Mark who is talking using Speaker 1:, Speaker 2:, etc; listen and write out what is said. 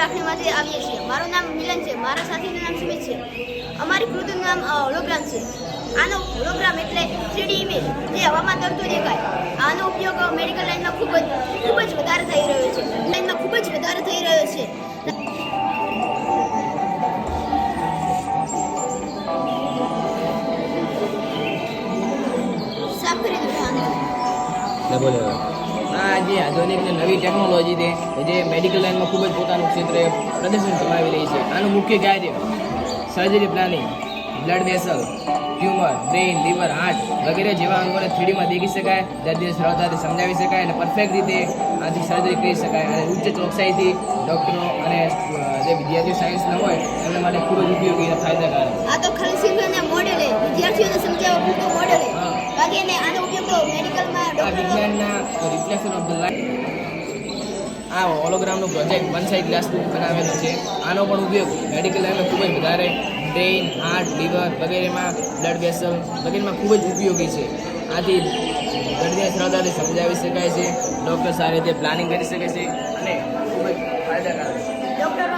Speaker 1: લાખણીમાંથી આવીએ છીએ. મારું નામ મિલન છે. મારા સાથીનું નામ સુમિત છે. અમારી કૃતિનું નામ હોલોગ્રામ છે. આનો હોલોગ્રામ એટલે થ્રીડી ઇમેજ જે હવામાં તરતું દેખાય. આનો ઉપયોગ મેડિકલ લાઇનમાં ખૂબ જ ખૂબ જ વધારે થઈ રહ્યો છે. લાઇનમાં ખૂબ જ વધારે થઈ રહ્યો છે. આને.
Speaker 2: આ જે આધુનિક અને નવી ટેકનોલોજી છે જે મેડિકલ લાઇનમાં ખૂબ જ પોતાનું ક્ષેત્રે પ્રદર્શન કમાવી રહી છે. આનું મુખ્ય કાર્ય surgery planning blood vessel tumour brain liver heart વગેરે જેવા અંગોને થ્રીડીમાં દેખી શકાય દર્દીને સરળતાથી સમજાવી શકાય અને પરફેક્ટ રીતે આથી સર્જરી કરી શકાય. અને ઉચ્ચ ચોકસાઈથી ડૉક્ટરો અને જે વિદ્યાર્થીઓ સાયન્સના હોય, એમના માટે ખૂબ જ ઉપયોગી અને ફાયદાકારક.
Speaker 1: આ તો ખાલી સિંગલના મોડેલ વિદ્યાર્થીઓને સમજાવવા આનો ઉપયોગ તો મેડિકલમાં
Speaker 2: આ વિજ્ઞાનના રિફ્લેક્શન ઓફ ધ લાઇટ આ હોલોગ્રામનું પ્રોજેક્ટ વન સાઇડ ગ્લાસનું બનાવેલો છે. આનો પણ ઉપયોગ મેડિકલ લાઇનમાં ખૂબ જ વધારે બ્રેઇન હાર્ટ લીવર વગેરેમાં બ્લડ વેસલ વગેરેમાં ખૂબ જ ઉપયોગી છે. આથી દર્દીને સરળતાથી સમજાવી શકાય છે. ડૉક્ટર સારી રીતે પ્લાનિંગ કરી શકે છે અને ખૂબ જ ફાયદાકારક છે.